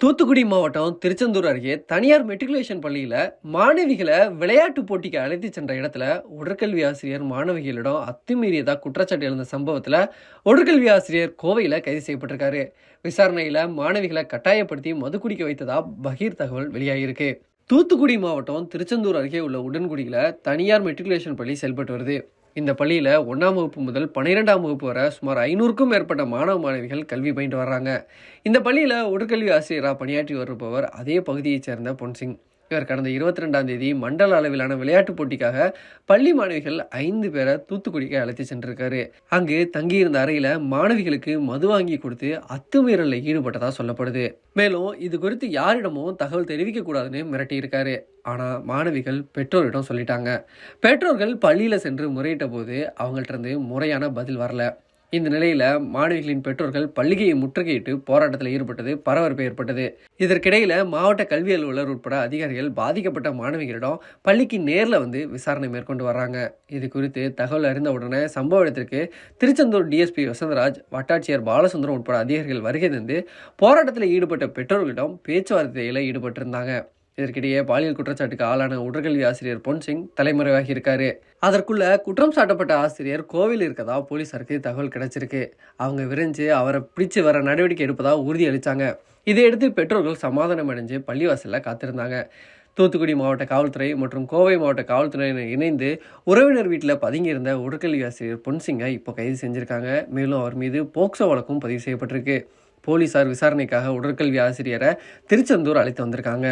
தூத்துக்குடி மாவட்டம் திருச்செந்தூர் அருகே தனியார் மெட்ரிகுலேஷன் பள்ளியில் மாணவிகளை விளையாட்டு போட்டிக்கு அழைத்து சென்ற இடத்துல உடற்கல்வி ஆசிரியர் மாணவிகளிடம் அத்துமீறியதாக குற்றச்சாட்டு எழுந்த சம்பவத்தில் உடற்கல்வி ஆசிரியர் கோவையில் கைது செய்யப்பட்டிருக்காரு. விசாரணையில் மாணவிகளை கட்டாயப்படுத்தி மது குடிக்க வைத்ததாக பகீர் தகவல் வெளியாகியிருக்கு தூத்துக்குடி மாவட்டம் திருச்செந்தூர் அருகே உள்ள உடன்குடியில் தனியார் மெட்ரிகுலேஷன் பள்ளி செயல்பட்டு வருது. இந்த பள்ளியில் ஒன்றாம் வகுப்பு முதல் பன்னிரெண்டாம் வகுப்பு வரை சுமார் ஐநூறுக்கும் மேற்பட்ட மாணவ மாணவிகள் கல்வி பயின்று வர்றாங்க. இந்த பள்ளியில் உடற்கல்வி ஆசிரியராக பணியாற்றி வருபவர் அதே பகுதியைச் சேர்ந்த பொன்சிங். இவர் கடந்த இருபத்தி ரெண்டாம் தேதி மண்டல அளவிலான விளையாட்டுப் போட்டிக்காக பள்ளி மாணவிகள் ஐந்து பேரை தூத்துக்குடிக்கு அழைத்து சென்றிருக்காரு. அங்கு தங்கியிருந்த அறையில் மாணவிகளுக்கு மது வாங்கி கொடுத்து அத்துமீறலில் ஈடுபட்டதா சொல்லப்படுது. மேலும் இது குறித்து யாரிடமும் தகவல் தெரிவிக்க கூடாதுன்னு மிரட்டியிருக்காரு. ஆனால் மாணவிகள் பெற்றோரிடம் சொல்லிட்டாங்க. பெற்றோர்கள் பள்ளியில் சென்று முறையிட்ட போது அவங்கள்ட்ட இருந்து முறையான பதில் வரல. இந்த நிலையில மாணவிகளின் பெற்றோர்கள் பள்ளிகையை முற்றுகையிட்டு போராட்டத்தில் ஈடுபட்டது பரபரப்பு ஏற்பட்டது. இதற்கிடையில மாவட்ட கல்வி அலுவலர் உட்பட அதிகாரிகள் பாதிக்கப்பட்ட மாணவிகளிடம் பள்ளிக்கு நேரில் வந்து விசாரணை மேற்கொண்டு வர்றாங்க. இது குறித்து தகவல் அறிந்த உடனே சம்பவ இடத்திற்கு திருச்செந்தூர் டிஎஸ்பி வசந்தராஜ் வட்டாட்சியர் பாலசுந்தரம் உட்பட அதிகாரிகள் வருகை தந்து போராட்டத்தில் ஈடுபட்ட பெற்றோர்களிடம் பேச்சுவார்த்தையில் ஈடுபட்டிருந்தாங்க. இதற்கிடையே பாலியல் குற்றச்சாட்டுக்கு ஆளான உடற்கல்வி ஆசிரியர் பொன்சிங் தலைமறைவாகி இருக்காரு. அதற்குள்ள குற்றம் சாட்டப்பட்ட ஆசிரியர் கோவில் இருக்கதா போலீசாருக்கு தகவல் கிடைச்சிருக்கு. அவங்க விரைஞ்சு அவரை பிடிச்சு வர நடவடிக்கை எடுப்பதா உறுதியளித்தாங்க இதையடுத்து பெற்றோர்கள் சமாதானம் அடைஞ்சு பள்ளிவாசலில் காத்திருந்தாங்க. தூத்துக்குடி மாவட்ட காவல்துறை மற்றும் கோவை மாவட்ட காவல்துறையினர் இணைந்து உறவினர் வீட்டில் பதுங்கியிருந்த உடற்கல்வி ஆசிரியர் பொன்சிங்கை இப்போ கைது செஞ்சிருக்காங்க. மேலும் அவர் மீது போக்சோ வழக்கும் பதிவு செய்யப்பட்டிருக்கு. போலீசார் விசாரணைக்காக உடற்கல்வி ஆசிரியரை திருச்செந்தூர் அழைத்து வந்திருக்காங்க.